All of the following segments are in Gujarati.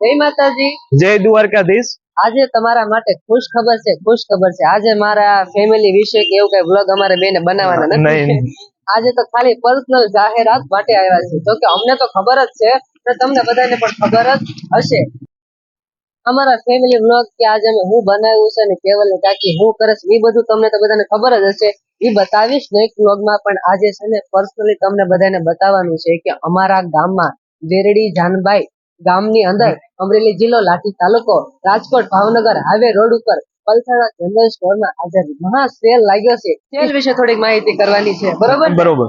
જય માતાજી. જય દ્વારકાધીશ. આજે તમારા માટે ખુશ ખબર છે ખુશ ખબર છે. આજે મારા ફેમિલી વિશે કે એવું કઈ બ્લોગ અમારે બેને બનાવવાના નથી. આજે તો ખાલી પર્સનલ જાહેરાત માટે આવ્યા છે. તો કે અમને તો ખબર જ છે તમને બધાને પણ ખબર જ હશે. અમારા ફેમિલી બ્લોગ કે આજે અમે હું બનાવ્યું છે ને કેવલ ને કાકી હું કરે છે એ બધું તમને તો બધાને ખબર જ હશે. એ બતાવીશ નેક્સ્ટ બ્લોગમાં પણ આજે છે ને પર્સનલી તમને બધાને બતાવવાનું છે કે અમારા ગામમાં વેરડી જાનભાઈ ગામની અંદર અમરેલી જિલ્લો લાઠી તાલુકો રાજકોટ ભાવનગર હાઈવે રોડ ઉપર પલસાણા જનરલ સ્ટોરમાં આજે મહા સેલ લાગ્યો છે. સેલ વિશે થોડીક માહિતી કરવાની છે. બરોબર? બરોબર.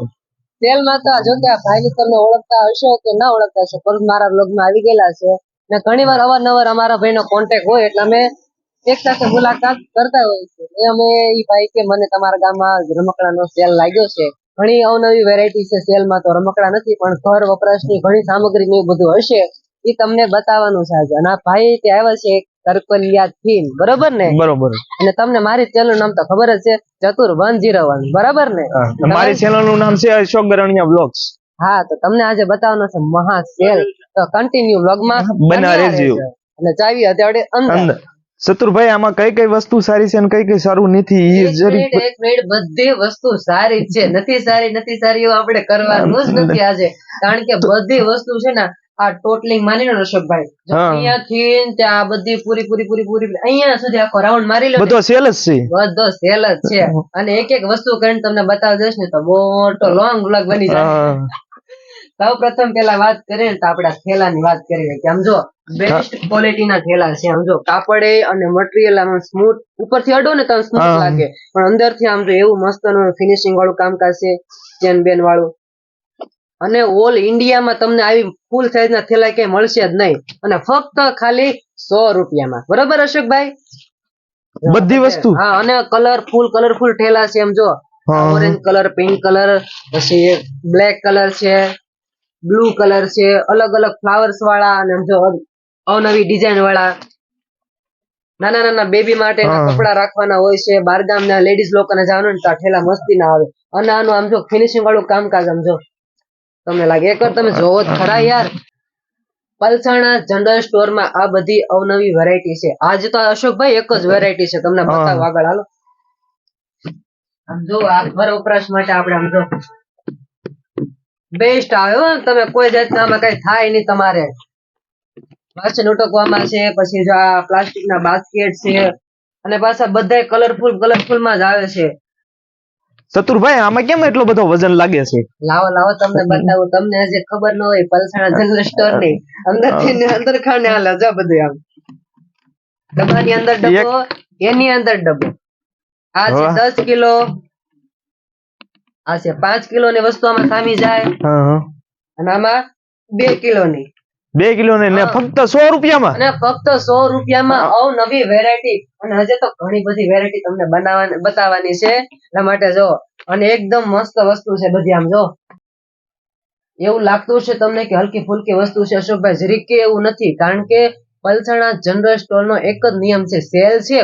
સેલમાં તો જો કે ભાઈ તમને ઓળખતા હશો કે ના ઓળખતા હશો પરંતુ મારા બ્લોગમાં આવી ગયેલા છે. ને ઘણી વાર અવારનવાર અમારા ભાઈનો કોન્ટેક્ટ હોય એટલે અમે એક સાથે મુલાકાત કરતા હોય છે એ અમે એ ભાઈ કે મને તમારા ગામમાં રમકડાનો સેલ લાગ્યો છે. ઘણી અવનવી વેરાયટી છે સેલમાં તો રમકડા નથી પણ ઘર વપરાશની ઘણી સામગ્રી ને એવું બધું હશે. એ તમને બતાવવાનું છે આજે. અને આ ભાઈ તે આવ્યા છે કરકલિયા થીન. બરોબર ને? બરોબર. અને તમને મારી ચેનલ નામ તો ખબર જ છે ચતુર વન જીરો વન. બરાબર ને? મારી ચેનલનું નામ છે અશોક ગરણિયા બ્લોગ્સ હા તો તમને આજે બતાવવાનો છે મહા સેલ. તો કન્ટિન્યુ વ્લોગમાં બના રહેજો. અને ચાવી અત્યારે અંદર. શત્રુભાઈ આમાં કઈ કઈ વસ્તુ સારી છે અને કઈ કઈ સારું નથી? એ જરી એક મિનિટ બધી વસ્તુ સારી છે. નથી સારી નથી સારી એવું આપણે કરવાનું જ નથી આજે. કારણ કે બધી વસ્તુ છે ને આ ટોટલિંગ માની લો અશોકભાઈ. ને ત્યાં બધી પૂરી પૂરી પૂરી પૂરી અહીંયા સુધી આખો રાઉન્ડ મારી લો બધો સેલ જ છે. બધો સેલ જ છે. અને એક એક વસ્તુ કરીને તમને બતાવી દઈશ ને તો મોટો લોંગ વ્લોગ બની જાય. સૌ પ્રથમ પેલા વાત કરીએ ને તો આપણે થેલાની વાત કરીએ કે આમ જો બેસ્ટ ક્વોલિટીના થેલા છે. સમજો કાપડે અને મટીરિયલ આમ સ્મૂથ ઉપરથી અડો ને તો સ્મૂથ લાગે. પણ અંદરથી આમ જો એવું મસ્ત ફિનિશિંગ વાળું કામકાજ છે ચેન બેન વાળું. અને ઓલ ઇન્ડિયામાં તમને આવી ફૂલ સાઈઝના થેલા ક્યાંય મળશે જ નહીં. અને ફક્ત ખાલી સો રૂપિયામાં. બરોબર અશોકભાઈ? બધી વસ્તુ? હા અને કલરફુલ કલરફુલ ઠેલા છે એમ જો. ઓરેન્જ કલર પિંક કલર પછી બ્લેક કલર છે બ્લુ કલર છે અલગ અલગ ફ્લાવર્સ વાળા અને જો અવનવી ડિઝાઇન વાળા. નાના નાના બેબી માટે કપડા રાખવાના હોય છે. બારગામના લેડીઝ લોકોને જવાનું ને તો ઠેલા મસ્તી ના આવે. અને આનું આમ જો ફિનિશિંગ વાળું કામકાજ આમ જો. તમને લાગે એકવાર તમે જોવો જ ખરા યાર. પલસાણા જનરલ સ્ટોરમાં આ બધી અવનવી વેરાયટી છે. આજે તો અશોકભાઈ એક જ વેરાયટી છે. તમને. બતાવો આગળ હાલો. આમ જો આ ઘર વપરાશ માટે આપણે આમ જો બેસ્ટ આવે હો. તમે કોઈ જાતના આમાં કઈ થાય નહીં તમારે. વાસણ ઉટકવામાં છે પછી જો આ પ્લાસ્ટિક ના બાસ્કેટ છે અને પાછા બધા કલરફુલ કલરફુલમાં જ આવે છે. ચતુરભાઈ આમાં કેમ એટલો બધો વજન લાગે છે? લાવો લાવો તમને બતાવું. તમને હજી ખબર ન હોય પલસાણા જનરલ સ્ટોરની. અંદરથી ને અંદર ખાને હાલે જા બધું આમ. ડબ્બાની અંદર ડબ્બો એની અંદર ડબ્બો. આ છે દસ કિલો. આ છે પાંચ કિલો ની વસ્તુ આમાં સામી જાય. અને આમાં બે કિલો ની બે કિલો ને ફક્ત સો રૂપિયામાં. અને ફક્ત સો રૂપિયામાં અવનવી વેરાયટી અને હજે તો ઘણી બધી વેરાયટી તમને બનાવવાની બતાવવાની છે. એટલા માટે જો અને એકદમ મસ્ત વસ્તુ છે બધી આમ જો. એવું લાગતું છે તમને કે હલકી ફુલકી વસ્તુ છે અશોકભાઈ. જરીક કે એવું નથી કારણ કે પલસાણા જનરલ સ્ટોર નો એક જ નિયમ છે સેલ છે.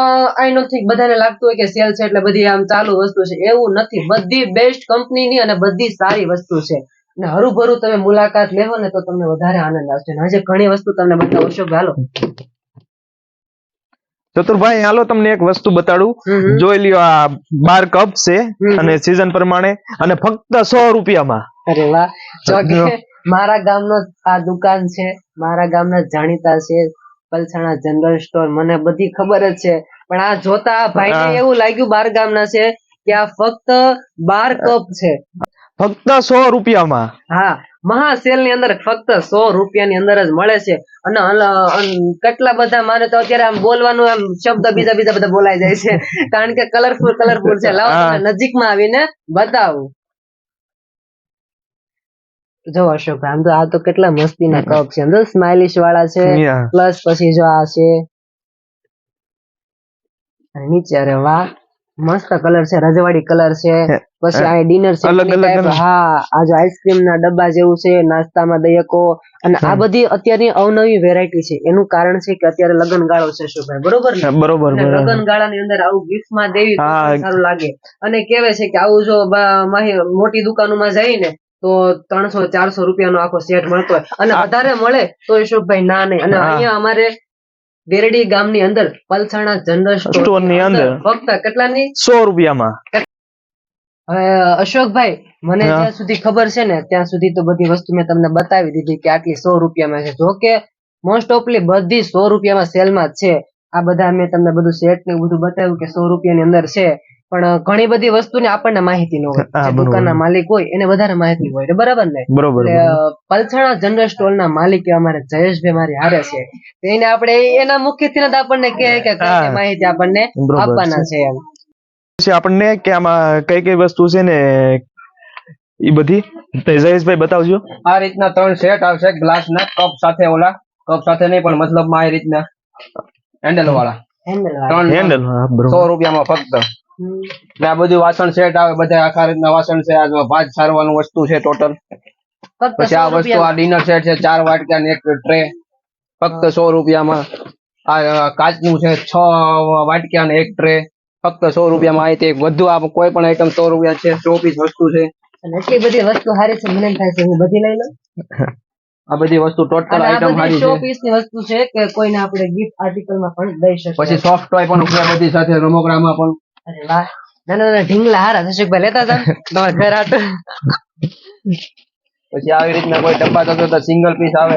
આઈ નો થિંક બધાને લાગતું હોય કે સેલ છે એટલે બધી આમ ચાલુ વસ્તુ છે. એવું નથી. બધી બેસ્ટ કંપનીની અને બધી સારી વસ્તુ છે. અને હરુભરું તમે મુલાકાત લેવો ને તો તમને વધારે આનંદ આવશે. હજે ઘણી વસ્તુ તમને બતાવો. છો હાલો. ચતુરભાઈ હાલો તમને એક વસ્તુ બતાડું. જોઈ લ્યો આ બાર કપ છે અને સીઝન પ્રમાણે અને ફક્ત સો રૂપિયામાં. અરે વાહ. જો મારા ગામનો આ દુકાન છે મારા ગામના જાણીતા છે પલસાણા જનરલ સ્ટોર. મને બધી ખબર જ છે. પણ આ જોતા ભાઈ ભાઈને એવું લાગ્યું બાર ગામના છે કે આ ફક્ત બાર કપ છે. ફક્ત સો રૂપિયામાં. હા મહાસેલની અંદર ફક્ત સો રૂપિયાની અંદર જ મળે છે. અને કેટલા બધા મારે તો અત્યારે આમ બોલવાનું આમ શબ્દ બીજા બીજા બધા બોલાઈ જાય છે. કારણ કે કલરફુલ કલરફુલ છે. લાવો નજીકમાં નજીકમાં આવીને બતાવું. જો અશોક આમ તો આ તો કેટલા મસ્તીના કપ છે. અંદર સ્માઇલિશ વાળા છે. પ્લસ પછી જો આ છે. નીચે અરે વાહ. મસ્ત કલર છે રજવાડી કલર છે પછી આ ડિનર છે અલગ અલગ હા આ જો આઈસ્ક્રીમ ના ડબ્બા જેવું છે નાસ્તામાં દયકો. અને આ બધી અત્યારની અવનવી વેરાયટી છે. એનું કારણ છે કે અત્યારે લગ્ન ગાળો છે શુભાઈ બરોબર ને? બરોબર લગ્ન ગાળાની અંદર આવું ગિફ્ટમાં દેવી સારું લાગે. અને કેવે છે કે આવું જો મોટી દુકાનોમાં જઈને તો ત્રણસો ચારસો રૂપિયાનો આખો સેટ મળતો હોય. અને વધારે મળે તો યશોભાઈ ના નહીં અને. અહીંયા અમારે બેરડી ગામની અંદર પલસાણા જનરલ સ્ટોરની અંદર. ફક્ત કેટલાની? સો રૂપિયામાં. હવે અશોકભાઈ મને જ્યાં સુધી ખબર છે ને ત્યાં સુધી તો બધી વસ્તુ મેં તમને બતાવી દીધી કે આટલી સો રૂપિયામાં છે. જો કે મોસ્ટ ઓફલી બધી સો રૂપિયામાં સેલમાં જ છે. આ બધા મેં તમને બધું સેટ ને બધું બતાવ્યું કે સો રૂપિયાની અંદર છે. પણ ઘણી બધી વસ્તુની આપણને માહિતી ન હોય. દુકાનના માલિક હોય એને વધારે માહિતી હોય. એટલે બરાબર ને? બરોબર પલસાણા જનરલ સ્ટોર ના માલિક અમારે જયેશભાઈ મારી હારે છે. એને આપણે એના મુખ્યથી જ આપણને કહે કે. માહિતી આપણને આપવાના છે એમ. પછી આપણને કે આમાં કઈ કઈ વસ્તુ છે ને એ બધી? જયેશભાઈ બતાવજો. આ રીતના ત્રણ સેટ આવશે. ગ્લાસ ના કપ સાથે ઓલા. કપ સાથે નહીં પણ મતલબમાં આ રીતના હેન્ડલ વાળા. હેન્ડલ ત્રણ હેન્ડલ સો રૂપિયામાં ફક્ત. ને આ બધું વાસણ સેટ આવે બધા આખા રીતના વાસણ છે આ ભાત સારવાનું વસ્તુ છે ટોટલ પછી આ વસ્તુ આ ડિનર સેટ છે ચાર વાટકા ને એક ટ્રે ફક્ત સો રૂપિયામાં. આ કાચનું છે છ વાટકા ને એક ટ્રે ફક્ત સો રૂપિયામાં. આવી રીતે વધુ આ કોઈ પણ આઈટમ સો રૂપિયા છે સો પીસ વસ્તુ છે. એટલી બધી વસ્તુ સારી છે મને થાય છે હું બધી લઈ લઉં. આ બધી વસ્તુ ટોટલ આઈટમ સારી છે. પીસની વસ્તુ છે કે કોઈને આપણે ગિફ્ટ આર્ટિકલમાં પણ દઈ શકીએ. પછી સોફ્ટ ટોય પણ છે બધી સાથે રમકડામાં પણ. અરે વાહ. નાના નાના ઢીંગલા હારા થશે લેતા હતા તમારા ઘર આટો પછી આવી રીતના કોઈ ડબ્બા થતો તો સિંગલ પીસ આવે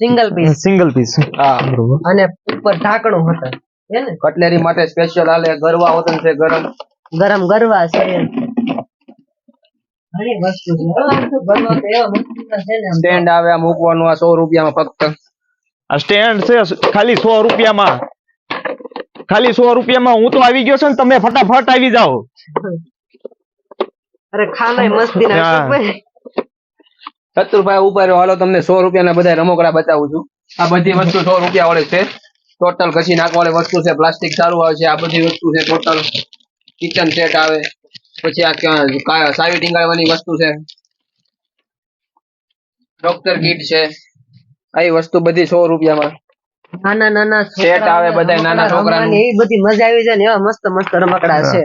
સિંગલ પીસ સિંગલ પીસ હા. બરોબર. અને ઉપર ઢાંકણું હતું હે ને? કટલેરી માટે સ્પેશિયલ આલે ગરવા હોતન છે ગરમ. ગરમ ગરવા છે. ઘણી વસ્તુ છે. હો, આમ તો ગરવા તો એવા મસ્તીના છે ને સ્ટેન્ડ આવે મૂકવાનું આ સો રૂપિયામાં ફક્ત. આ સ્ટેન્ડ છે ખાલી સો રૂપિયામાં. ખાલી સો રૂપિયામાં હું તો આવી ગયો છું ને તમે ફટાફટ આવી જાઓ. અરે ખાનાય મસ્તી ના. શત્રુભાઈ ઉપર રહ્યો. હાલો તમને સો રૂપિયાના બધા રમકડા બતાવું છું. આ બધી વસ્તુ સો રૂપિયા વાળી છે. ટોટલ ઘસી નાખવાળી વસ્તુ છે. પ્લાસ્ટિક સારું આવે છે. આ બધી વસ્તુ છે. ટોટલ કિચન સેટ આવે. પછી આ સાવી ટીંગાડવાની વસ્તુ છે. ડોક્ટર કીટ છે. આવી વસ્તુ બધી સો રૂપિયામાં. નાના નાના સેટ આવે બધા નાના છોકરાનું. એવી બધી મજા આવી જાય ને એવા મસ્ત મસ્ત રમકડા છે.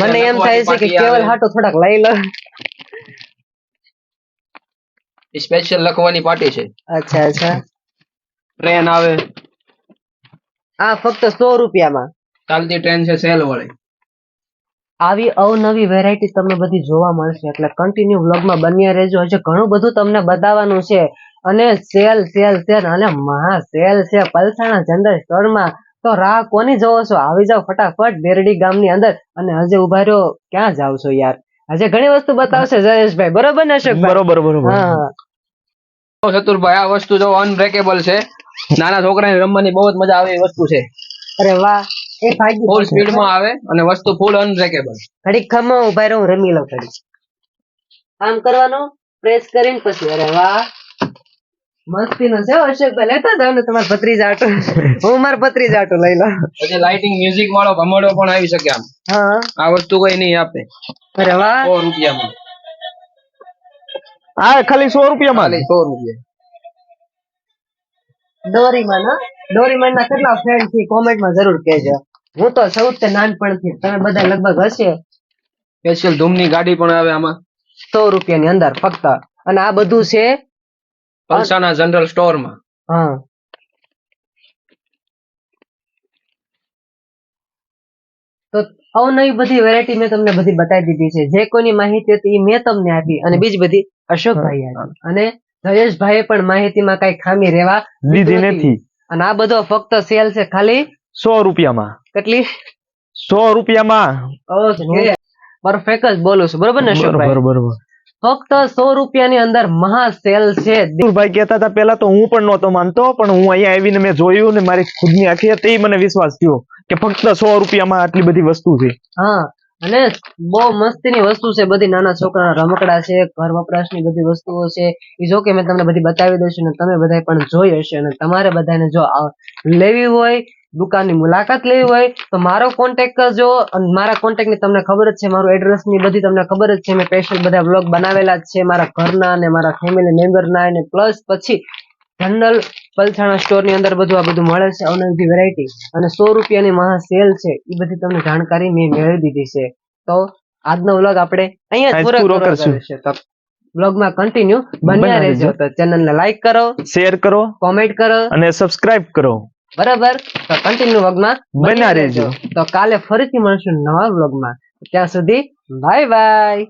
મને એમ થાય છે કે કેવલ હાટો થોડાક લઈ લો. સ્પેશિયલ લખવાની પાર્ટી છે. અચ્છા અચ્છા. ટ્રેન આવે. આ ફક્ત સો રૂપિયામાં. ચાલતી ટ્રેન છે સેલ વાળી. આવી અવનવી વેરાયટી તમને બધી જોવા મળશે. એટલે કન્ટિન્યુ વ્લોગમાં બન્યા રહેજો. હજુ ઘણું બધું તમને બતાવવાનું છે. અને સેલ સેલ સેલ અને મહા સેલ છે પલસાણા જનરલ સ્ટોરમાં તો રાહ કોની જોવો છો? આવી જાવ ફટાફટ બેરડી ગામની અંદર અને હજે ઊભા રહ્યો ક્યાં જાવ છો યાર? હજે ઘણી વસ્તુ બતાવશે જયેશભાઈ. બરોબર ને અશોક બરોબર બરોબર. હા. ચતુરભાઈ આ વસ્તુ જો અનબ્રેકેબલ છે. નાના છોકરાને રમવાની બહુ જ મજા આવે એ વસ્તુ છે. અરે વાહ એ ભાગી ફૂલ સ્પીડમાં આવે અને વસ્તુ ફૂલ અનબ્રેકેબલ ઘડીક ખમમાં ઊભા રહો હું રમી લઉં ઘડી આમ કરવાનું પ્રેસ કરીને પછી. અરે વાહ. મસ્તી નો છે હો, અશોકભાઈ લેતા જાવ ને તમારા પત્રી જાટો હું મારા પત્રી જાટો લઈ લો પછી લાઇટિંગ મ્યુઝિક વાળો ભમડો પણ આવી શકે આમ. હા. આ વસ્તુ કોઈ નહીં આપે. અરે વાહ. સો રૂપિયામાં. આ ખાલી સો રૂપિયામાં ખાલી સો રૂપિયા. ડોરીમાં ના? ના કેટલા ફ્રેન્ડથી કોમેન્ટમાં જરૂર કહેજો. હું તો સૌથી નાનપણથી તમે બધા લગભગ હશે. સ્પેશિયલ ધૂમની ગાડી પણ આવે આમાં. સો રૂપિયાની અંદર ફક્ત. અને આ બધું છે પલસાના જનરલ સ્ટોરમાં. હા. તો અવનવી બધી વેરાયટી મેં તમને બધી બતાવી દીધી છે. જે કોઈની માહિતી હતી એ મેં તમને આપી અને બીજી બધી અશોકભાઈ આપી. અને જયેશભાઈએ પણ માહિતીમાં કઈ ખામી રહેવા લીધી નથી. અને આ બધો ફક્ત સેલ છે ખાલી. સો રૂપિયામાં. કેટલી? સો રૂપિયામાં. પરફેક્ટ જ બોલું છું. બરોબર ને બરોબર બરોબર. ફક્ત સો રૂપિયાની અંદર મહા સેલ છે. ભાઈ કહેતા હતા પેલા તો હું પણ નહોતો માનતો પણ હું અહીંયા આવીને મેં જોયું ને મારી ખુદની આંખે તે મને વિશ્વાસ થયો કે ફક્ત સો રૂપિયામાં આટલી બધી વસ્તુ છે. હા અને બહુ મસ્તીની વસ્તુ છે બધી નાના છોકરાના રમકડા છે ઘર વપરાશની બધી વસ્તુઓ છે. એ જો કે મેં તમને બધી બતાવી દઈશું ને તમે બધા પણ જોઈ હશે અને તમારે બધાને જો લેવી હોય દુકાનની મુલાકાત લેવી હોય તો મારો કોન્ટેક્ટ કરજો મારા કોન્ટેક્ટની તમને ખબર જ છે મારું એડ્રેસની બધી તમને ખબર જ છે. મેં સ્પેશિયલ બધા બ્લોગ બનાવેલા જ છે મારા ઘરના અને મારા ફેમિલી મેમ્બરના અને પ્લસ પછી જનરલ પલસાણા સ્ટોરની અંદર બધું આ બધું મળે છે અવનવી વેરાયટી અને સો રૂપિયાની મહા સેલ છે એ બધી તમને જાણકારી મેં મેળવી દીધી છે. તો આજનો વ્લોગ આપણે અહીંયા જ પૂરો કરશું. બ્લોગમાં કન્ટિન્યુ બન્યા રહેજો. તો ચેનલને લાઈક કરો શેર કરો કોમેન્ટ કરો. અને સબસ્ક્રાઇબ કરો. બરાબર? તો કન્ટિન્યુ વ્લોગમાં બના રહેજો. તો કાલે ફરીથી મળશું નવા વ્લોગમાં ત્યાં સુધી બાય બાય